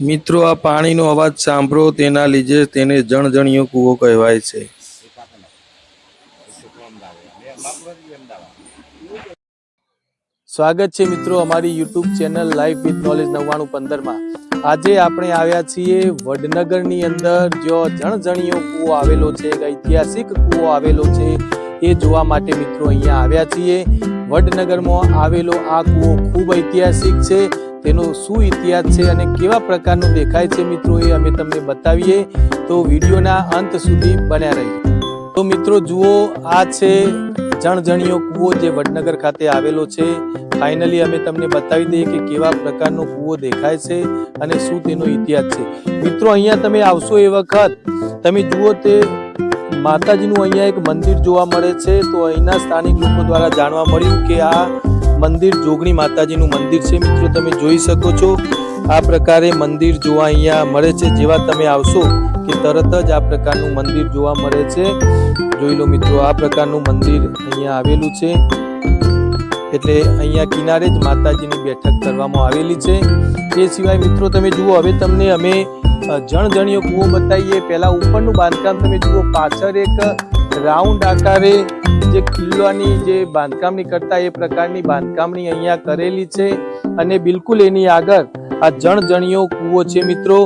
મિત્રો, આ પાણીનો અવાજ સાંભળો, તેના લીધે તેને જણજણિયો કૂવો કહેવાય છે. સ્વાગત છે મિત્રો અમારી YouTube channel life with knowledge નવ્વાણું પંદરમાં. આજે આપણે આવ્યા છીએ વડનગરની અંદર જો જણજણિયો કૂવો આવેલો છે, એક ઐતિહાસિક કૂવો આવેલો છે. એ જોવા માટે મિત્રો અહીંયા આવ્યા છીએ. વડનગરમાં આવેલો આ કૂવો ખૂબ ઐતિહાસિક છે. તેનો શું ઇતિહાસ છે અને કેવા પ્રકારનું દેખાય છે મિત્રો એ અમે તમને બતાવીએ. તો વિડીયોના અંત સુધી બન્યા રહીએ તો મિત્રો જુઓ, આ છે જણજણીયો કૂવો જે વડનગર ખાતે આવેલો છે. ફાઇનલી અમે તમને બતાવી દઈએ કે કેવા પ્રકારનો કૂવો દેખાય છે અને શું તેનો ઇતિહાસ છે. મિત્રો અહીંયા તમે આવશો એ વખત. તમે જુઓ તે માતાજીનું અહીંયા એક મંદિર જોવા મળે છે. તો અહીંના સ્થાનિક લોકો દ્વારા જાણવા મળ્યું કે આ મંદિર જોગણી માતાજીનું મંદિર છે. મિત્રો, તમે જોઈ શકો છો આ પ્રકારે મંદિર જોવા અહીંયા મળે છે. જેવા તમે આવશો કે તરત જ આ પ્રકારનું મંદિર જોવા મળે છે. જોઈ લો મિત્રો, આ પ્રકારનું મંદિર અહીંયા આવેલું છે. એટલે અહીંયા કિનારે જ માતાજીની બેઠક કરવામાં આવેલી છે. એ સિવાય મિત્રો, તમે જુઓ, હવે તમને અમે જણ જણજણિયો કૂવો બતાવીએ. પહેલાં ઉપરનું બાંધકામ તમે જુઓ, પાછળ એક રાઉન્ડ આકારે જે કિલ્લાની જે બાંધકામની કરતા એ પ્રકારની બાંધકામની અહીંયા કરેલી છે અને બિલકુલ એની આગળ આ જણજણિયો કૂવો છે મિત્રો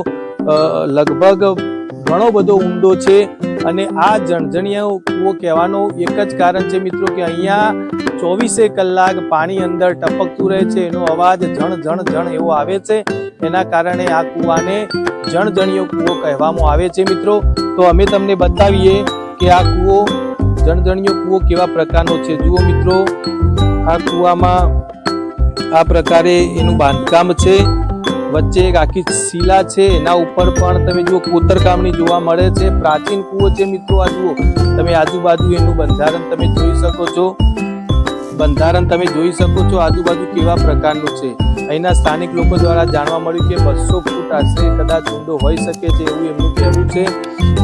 લગભગ ઘણો બધો ઊંડો છે અને આ જણજણિયો કૂવો કહેવાનો એક જ કારણ છે મિત્રો કે અહીંયા ચોવીસે કલાક પાણી અંદર ટપકતું રહે છે, એનો અવાજ જણ જણ જણ એવો આવે છે. એના કારણે આ કૂવાને જણજણિયો કૂવો કહેવામાં આવે છે મિત્રો. તો અમે તમને બતાવીએ કે આ કૂવો જણજણિયો કૂવો કેવા પ્રકારનો છે? જુઓ મિત્રો, આ કૂવામાં આ પ્રકારે એનું બાંધકામ છે. વચ્ચે એક આખી શિલા છે. એના ઉપર પણ તમે જુઓ, કોતરકામની જોવા મળે છે. પ્રાચીન કૂવો છે મિત્રો, આ જુઓ. તમે આજુબાજુ એનું બંધારણ તમે જોઈ શકો છો. બંધારણ તમે જોઈ શકો છો, આજુબાજુ કેવા પ્રકારનું છે. અહીંના સ્થાનિક લોકો દ્વારા જાણવા મળ્યું કે બસો ફૂટ આશરે કદાચ ઊંડો હોઈ શકે છે, એવું એમનું કહેવું છે.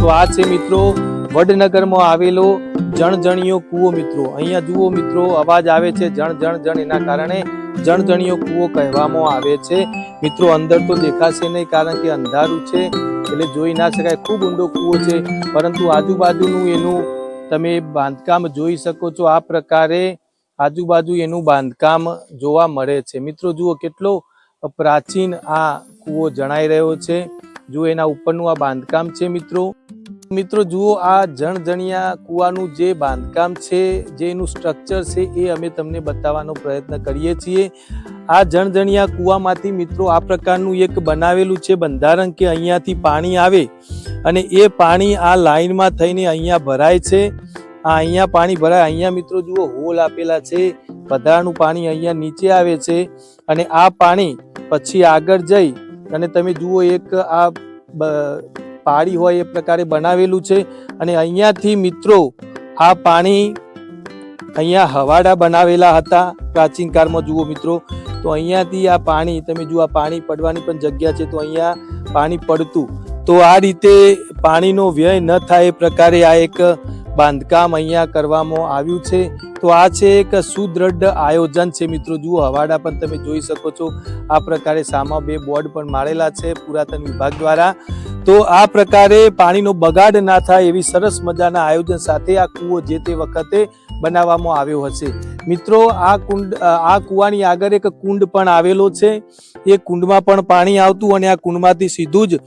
તો આ છે મિત્રો વડનગરમાં આવેલો જણજણિયો કૂવો મિત્રો. અહીંયા જુઓ મિત્રો, અવાજ આવે છે જણ જણ જણ. એના કારણે જણજણિયો કૂવો કહેવામાં આવે છે. મિત્રો, અંદર તો દેખાશે નહીં કારણ કે અંધારું છે. એટલે જોઈ ના શકાય. ખૂબ ઊંડો કૂવો છે. પરંતુ આજુબાજુનું એનું તમે બાંધકામ જોઈ શકો છો. આ પ્રકારે આજુબાજુ એનું બાંધકામ જોવા મળે છે. મિત્રો, જુઓ કેટલો પ્રાચીન આ કૂવો જણાઈ રહ્યો છે. જુઓ એના ઉપરનું આ બાંધકામ છે મિત્રો. મિત્રો, જુઓ આ જણજણિયા કૂવાનું જે બાંધકામ છે, જે એનું સ્ટ્રક્ચર છે, એ અમે તમને બતાવવાનો પ્રયત્ન કરીએ છીએ. આ જણજણિયા કૂવામાંથી મિત્રો, આ પ્રકારનું એક બનાવેલું છે બંધારણ કે અહીંયાથી પાણી આવે અને એ પાણી આ લાઈનમાં થઈને અહીંયા ભરાય છે. આ અહીંયા પાણી ભરાય, અહીંયા મિત્રો જુઓ, હોલ આપેલા છે પધારાનું પાણી અહીંયા નીચે આવે છે અને આ પાણી પછી આગળ જઈ અને તમે જુઓ એક આ પાળી હોય એ પ્રકારે બનાવેલું છે અને અહીંયાથી મિત્રો આ પાણી અહીંયા હવાડા બનાવેલા હતા પ્રાચીન કાળમાં. જુઓ મિત્રો, તો અહીંયાથી આ પાણી, તમે જુઓ આ પાણી પડવાની પણ જગ્યા છે, તો અહીંયા પાણી પડતું. તો આ રીતે પાણીનો વ્યય ન થાય એ પ્રકારે આ એક બાંધકામ અહીંયા કરવામાં આવ્યું છે. તો આ છે એક સુદ્રઢ આયોજન છે મિત્રો. જુઓ, હવાડા પણ તમે જોઈ શકો છો. આ પ્રકારે સામા બે બોર્ડ પણ મારેલા છે પુરાતન વિભાગ દ્વારા. તો આ પ્રકારે પાણીનો બગાડ ના થાય એવી સરસ મજાના આયોજન સાથે આ કૂવો જે તે વખતે બનાવવામાં આવ્યો હશે. મિત્રો, આ કુંડ આ કૂવાની આગળ એક કુંડ પણ આવેલો છે. એ કુંડમાં પણ પાણી આવતું અને આ કુંડમાંથી સીધું જ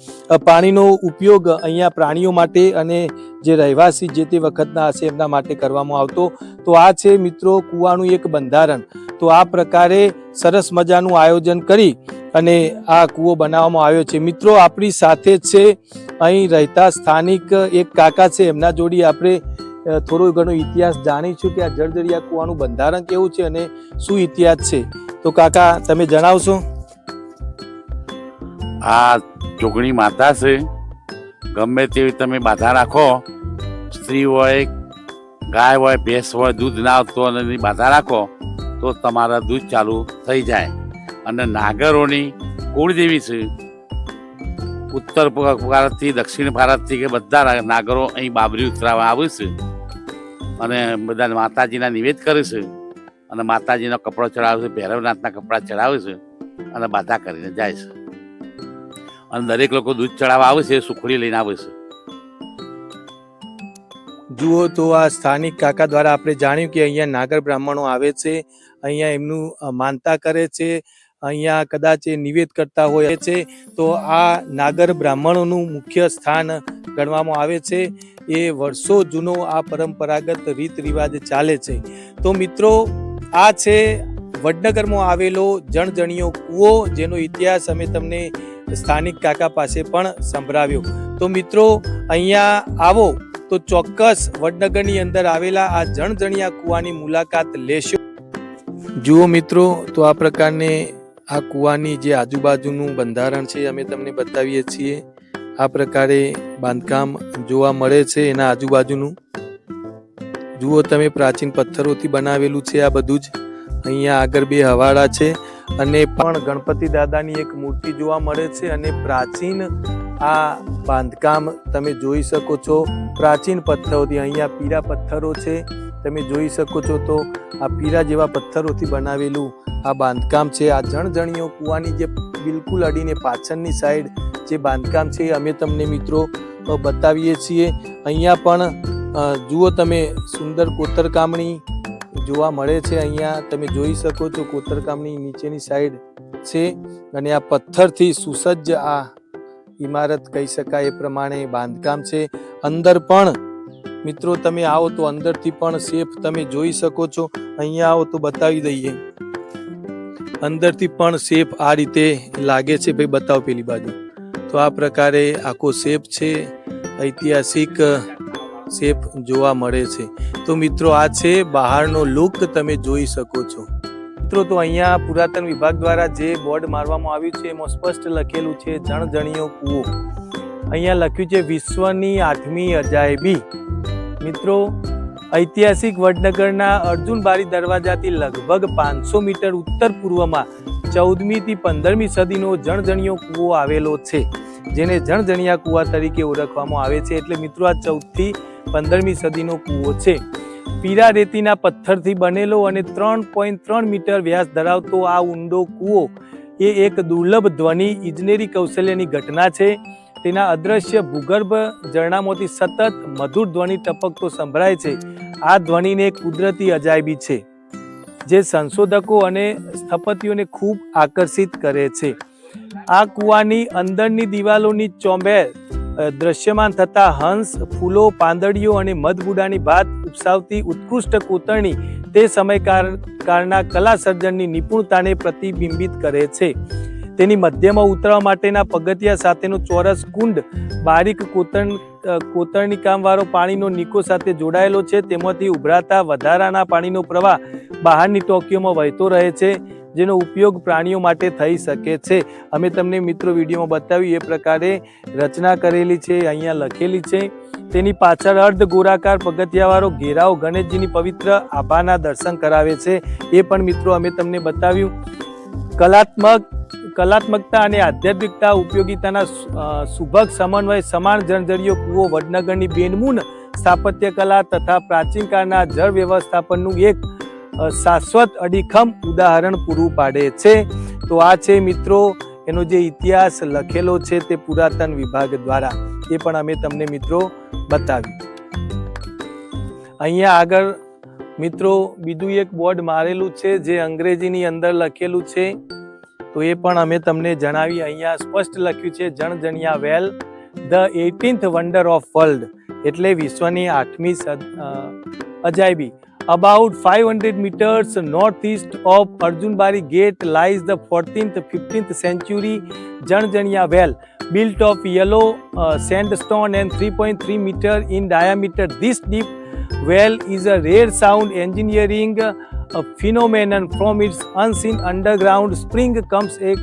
પાણીનો ઉપયોગ અહીંયા પ્રાણીઓ માટે અને જે રહેવાસી જે તે વખતના હશે એમના માટે કરવામાં આવતો. તો આ છે મિત્રો કૂવાનું એક બંધારણ. તો આ પ્રકારે સરસ મજાનું આયોજન કરી અને આ કૂવો બનાવવામાં આવ્યો છે. મિત્રો, આપણી સાથે છે. અહીં રહેતા સ્થાનિક એક કાકા છે. એમના જોડી આપણે થોડો ઘણું ઇતિહાસ જાણીશું કે આ જળજળિયા કૂવાનું બંધારણ કેવું છે અને શું ઇતિહાસ છે. તો કાકા, તમે જણાવશો? આ જોગણી માતા છે. ગમે તેવી તમે બાધા રાખો, સ્ત્રી હોય, ગાય હોય, ભેંસ હોય, દૂધ ના આવતો અને એની બાધા રાખો, તો તમારા દૂધ ચાલુ થઈ જાય. અને નાગરોની કુળદેવી છે. ઉત્તર ભારતથી દક્ષિણ ભારતથી કે બધા નાગરો અહીં બાબરી ઉતરાવા આવે છે. અને બધા માતાજીના નિવેદ કરે છે. અને માતાજીનો કપડો ચડાવે છે, ભૈરવનાથના કપડાં ચડાવીશું અને બાધા કરીને જાય છે. અને દરેક લોકો દૂધ ચડાવવા આવે છે, સુખડી લઈને આવે છે. જુઓ તો આ સ્થાનિક કાકા દ્વારા આપણે જાણ્યું કે અહીંયા નાગર બ્રાહ્મણો આવે છે, અહીંયા એમનું માનતા કરે છે અહીંયા કદાચ એ નિવેદ કરતા હોય છે, તો આ નાગર બ્રાહ્મણોનું મુખ્ય સ્થાન ગણવામાં આવે છે. એ વર્ષો જૂનો આ પરંપરાગત રીત રિવાજ ચાલે છે. તો મિત્રો, આ છે વડનગરમાં આવેલો જણજણીયો કૂવો, જેનો ઇતિહાસ અમે તમને સ્થાનિક કાકા પાસે પણ સંભળાવ્યો. તો મિત્રો, અહીંયા આવો, તો ચોક્કસ વડનગરની અંદર આવેલા આ જણજણિયા કૂવાની મુલાકાત લેશો. જુઓ મિત્રો, તો આ પ્રકારને આ કૂવાની જે આજુબાજુનું બંધારણ છે, અમે તમને બતાવીએ છીએ. આ પ્રકારે બાંધકામ જોવા મળે છે એના આજુબાજુનું. જુઓ તમે, પ્રાચીન પથ્થરોથી બનાવેલું છે આ બધું જ. અહીંયા આગળ બે હવાડા છે અને પણ ગણપતિ દાદાની એક મૂર્તિ જોવા મળે છે અને પ્રાચીન આ બાંધકામ તમે જોઈ શકો છો. પ્રાચીન પથ્થરોથી અહીંયા પીરા પથ્થરો છે. તમે જોઈ શકો છો તો આ પીરા જેવા પથ્થરોથી બનાવેલું આ બાંધકામ છે. આ જણજણીઓ કૂવાની જે બિલકુલ અડીને પાછળની સાઈડ જે બાંધકામ છે અમે તમને મિત્રો બતાવીએ છીએ. અહીંયા પણ જુઓ તમે સુંદર કોતરકામણી જોવા મળે છે. અહીંયા તમે જોઈ શકો છો કોતરકામની નીચેની સાઈડ છે અને આ પથ્થરથી સુસજ્જ આ ઇમારત કહી શકાય એ પ્રમાણે બાંધકામ છે. અંદર પણ મિત્રો, તમે આવો તો અંદરથી પણ સેફ તમે જોઈ શકો છો. અહીંયા આવો તો બતાવી દઈએ. અંદરથી પણ સેફ આ રીતે લાગે છે. ભાઈ, બતાવો પેલી બાજુ. તો આ પ્રકારે આખો સેફ છે. ઐતિહાસિક સેફ જોવા મળે છે. તો મિત્રો, આ છે બહારનો લુક તમે જોઈ શકો છો. મિત્રો, તો અહીંયા પુરાતન વિભાગ દ્વારા જે બોર્ડ મારવામાં આવ્યું છે, એમાં સ્પષ્ટ લખેલું છે જણજણીયો કૂવો. અહીંયા લખ્યું છે, વિશ્વની આઠમી અજાયબી. મિત્રો, ઐતિહાસિક વડનગરના અર્જુન બારી દરવાજાથી લગભગ પાંચસો મીટર ઉત્તર પૂર્વમાં ચૌદમી થી પંદરમી સદીનો જણજણિયો કૂવો આવેલો છે, જેને જણજણિયા કૂવા તરીકે ઓળખવામાં આવે છે. એટલે મિત્રો, આ ચૌદથી પંદરમી સદીનો કૂવો છે. પીરા રેતીના પથ્થરથી બનેલો અને ત્રણ પોઈન્ટ ત્રણ મીટર વ્યાસ ધરાવતો આ ઊંડો કૂવો એ એક દુર્લભ ધ્વનિ, ઇજનેરી કૌશલ્યની ઘટના છે. તેના અદ્રશ્ય ભૂગર્ભ ઝરણામાંથી સતત મધુર ધ્વનિ ટપકતો સંભળાય છે. આ ધ્વનિને કુદરતી અજાયબી છે, જે સંશોધકો અને સ્થપતિઓને ખૂબ આકર્ષિત કરે છે. આ કૂવાની અંદરની દિવાલોની ચોંબે દ્રશ્યમાન થતા હંસ, ફૂલો, પાંદડીઓ અને મધબુડાની ભાત ઉપસાવતી ઉત્કૃષ્ટ કોતરણી તે સમયકાળના કાળના કલા સર્જનની નિપુણતાને પ્રતિબિંબિત કરે છે. તેની મધ્યમાં ઉતરવા માટેના પગથિયા સાથેનો ચોરસ કુંડ, બારીક કોતરણ કોતરણી કામવાળો પાણીનો નિકો સાથે જોડાયેલો છે. તેમાંથી ઉભરાતા વધારાના પાણીનો પ્રવાહ બહારની ટોકીઓમાં વહેતો રહે છે, જેનો ઉપયોગ પ્રાણીઓ માટે થઈ શકે છે. અમે તમને મિત્રો વિડીયોમાં બતાવ્યું એ પ્રકારે રચના કરેલી છે, અહીંયા લખેલી છે. તેની પાછળ અર્ધ ગોળાકાર પગથિયાવાળો ઘેરાવ ગણેશજીની પવિત્ર આભાના દર્શન કરાવે છે. એ પણ મિત્રો અમે તમને બતાવ્યું. કલાત્મક કલાત્મકતા અને આધ્યાત્મિકતા ઉપયોગિતાના સુભગ સમન્વય સમાન જળજળીયો કૂવો વડનગરની બેનમૂન સ્થાપત્ય કલા તથા પ્રાચીન કાળના જળ વ્યવસ્થાપનનું એક શાશ્વત અડીખમ ઉદાહરણ પૂરું પાડે છે. તો આ છે મિત્રો, એનો જે ઇતિહાસ લખેલો છે તે પુરાતન વિભાગ દ્વારા. એ પણ અમે તમને મિત્રો બતાવ્યું. અહીંયા આગળ મિત્રો બીજું એક બોર્ડ મારેલું છે જે અંગ્રેજીની અંદર લખેલું છે. તો એ પણ અમે તમને જણાવી અહીંયા સ્પષ્ટ લખ્યું છે Janjaniya well the eighteenth wonder of world એટલે વિશ્વની આઠમી અજાયબી about five hundred metres north east of Arjunbari gate lies the fourteenth fifteenth century Janjaniya well built of yellow uh, sandstone and 3.3 meter in diameter. This deep well is a rare sound engineering uh, a phenomenon. From its unseen underground spring comes a,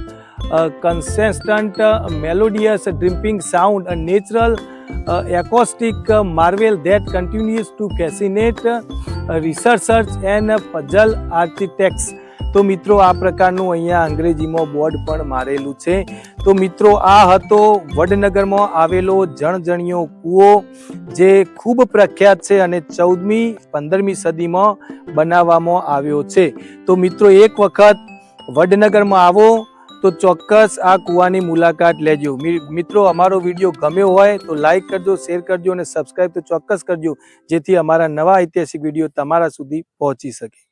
a consistent, uh, melodious, dripping sound, a natural uh, acoustic uh, marvel that continues to fascinate uh, researchers and uh, puzzle architects. તો મિત્રો આ પ્રકારનું અહીંયા અંગ્રેજીમાં board પણ મારેલું છે. તો મિત્રો આ હતો વડનગરમાં આવેલો જણજણિયો કૂવો, જે ખૂબ પ્રખ્યાત છે અને ચૌદમી, પંદરમી સદીમાં બનાવવામાં આવ્યો છે. તો મિત્રો એક વખત વડનગરમાં આવો, તો ચોક્કસ આ કૂવાની મુલાકાત લેજો. મિત્રો અમારો વીડિયો ગમ્યો હોય તો લાઈક કરજો, શેર કરજો અને સબસ્ક્રાઈબ તો ચોક્કસ કરજો, જેથી અમારા નવા ઐતિહાસિક વીડિયો તમારા સુધી પહોંચી શકે.